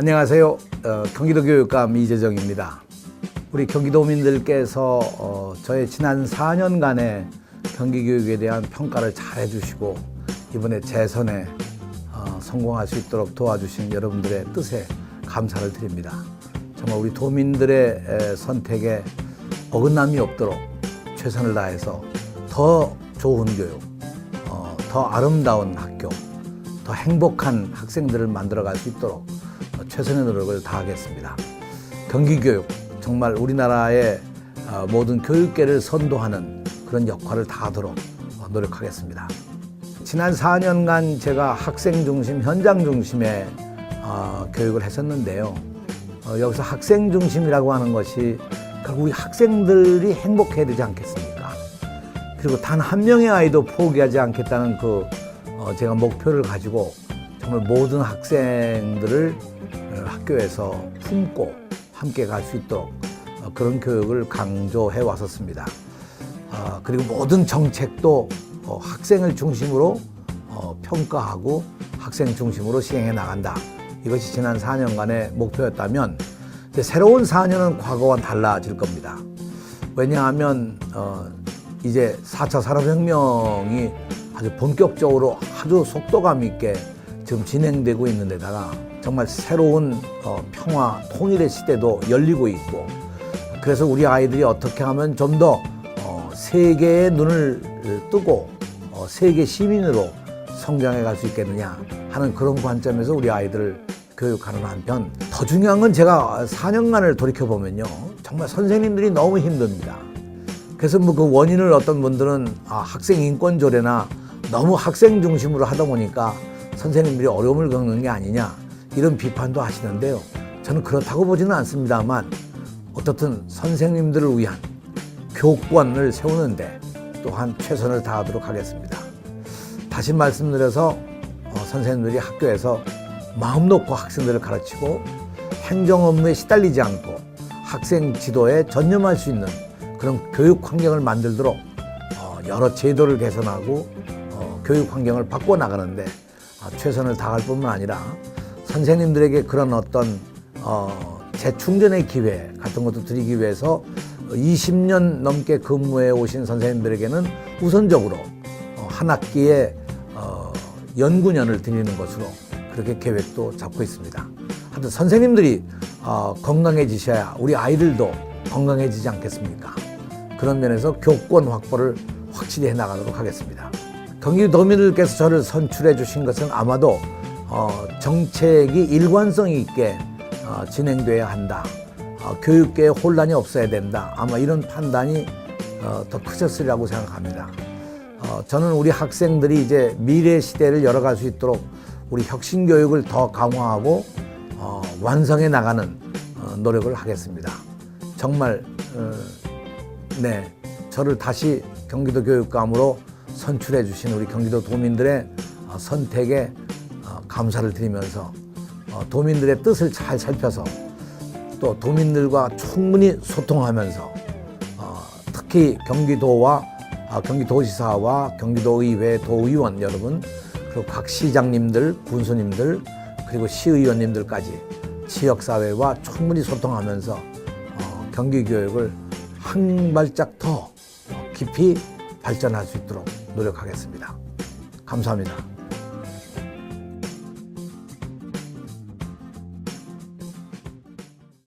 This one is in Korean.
안녕하세요. 어, 경기도 교육감 이재정입니다. 우리 경기도민들께서 어, 저의 지난 4년간의 경기 교육에 대한 평가를 잘 해주시고 이번에 재선에 어, 성공할 수 있도록 도와주신 여러분들의 뜻에 감사를 드립니다. 정말 우리 도민들의 에, 선택에 어긋남이 없도록 최선을 다해서 더 좋은 교육, 어, 더 아름다운 학교, 더 행복한 학생들을 만들어갈 수 있도록 어, 최선의 노력을 다하겠습니다. 경기교육 정말 우리나라의 어, 모든 교육계를 선도하는 그런 역할을 다하도록 어, 노력하겠습니다. 지난 4년간 제가 학생 중심, 현장 중심의 어, 교육을 했었는데요. 어, 여기서 학생 중심이라고 하는 것이 결국 우리 학생들이 행복해야 되지 않겠습니까? 그리고 단 한 명의 아이도 포기하지 않겠다는 그 어, 제가 목표를 가지고 정말 모든 학생들을 어, 학교에서 품고 함께 갈 수 있도록 어, 그런 교육을 강조해 왔었습니다. 아, 그리고 모든 정책도 어, 학생을 중심으로 어, 평가하고 학생 중심으로 시행해 나간다. 이것이 지난 4년간의 목표였다면 새로운 4년은 과거와 달라질 겁니다. 왜냐하면 어, 이제 4차 산업혁명이 아주 본격적으로 아주 속도감 있게 지금 진행되고 있는 데다가 정말 새로운 어, 평화 통일의 시대도 열리고 있고 그래서 우리 아이들이 어떻게 하면 좀더 어, 세계의 눈을 뜨고 어, 세계 시민으로 성장해 갈 수 있겠느냐 하는 그런 관점에서 우리 아이들을 교육하는 한편 더 중요한 건 제가 4년간을 돌이켜 보면요 정말 선생님들이 너무 힘듭니다. 그래서 뭐 그 원인을 어떤 분들은 아, 학생 인권 조례나 너무 학생 중심으로 하다 보니까 선생님들이 어려움을 겪는 게 아니냐 이런 비판도 하시는데요. 저는 그렇다고 보지는 않습니다만 어떻든 선생님들을 위한 교권을 세우는데 또한 최선을 다하도록 하겠습니다. 다시 말씀드려서 어, 선생님들이 학교에서 마음 놓고 학생들을 가르치고 행정 업무에 시달리지 않고 학생 지도에 전념할 수 있는 그런 교육 환경을 만들도록 어, 여러 제도를 개선하고 어, 교육 환경을 바꿔 나가는데 어, 최선을 다할 뿐만 아니라 선생님들에게 그런 어떤 어, 재충전의 기회 같은 것도 드리기 위해서 20년 넘게 근무해 오신 선생님들에게는 우선적으로 어, 한 학기에 어, 연구년을 드리는 것으로 그렇게 계획도 잡고 있습니다. 하여튼 선생님들이 어, 건강해지셔야 우리 아이들도 건강해지지 않겠습니까? 그런 면에서 교권 확보를 확실히 해 나가도록 하겠습니다. 경기도민들께서 저를 선출해 주신 것은 아마도 어, 정책이 일관성 있게 어, 진행돼야 한다. 어, 교육계에 혼란이 없어야 된다. 아마 이런 판단이 어, 더 크셨으리라고 생각합니다. 어, 저는 우리 학생들이 이제 미래 시대를 열어갈 수 있도록 우리 혁신 교육을 더 강화하고 어, 완성해 나가는 어, 노력을 하겠습니다. 정말 어, 네 저를 다시 경기도 교육감으로 선출해 주신 우리 경기도 도민들의 어, 선택에 어, 감사를 드리면서 어, 도민들의 뜻을 잘 살펴서 또 도민들과 충분히 소통하면서 어, 특히 경기도와 아, 경기도지사와 경기도의회 도의원 여러분 그리고 각 시장님들, 군수님들 그리고 시의원님들까지 지역사회와 충분히 소통하면서 어, 경기교육을 한 발짝 더 어, 깊이 발전할 수 있도록 노력하겠습니다. 감사합니다.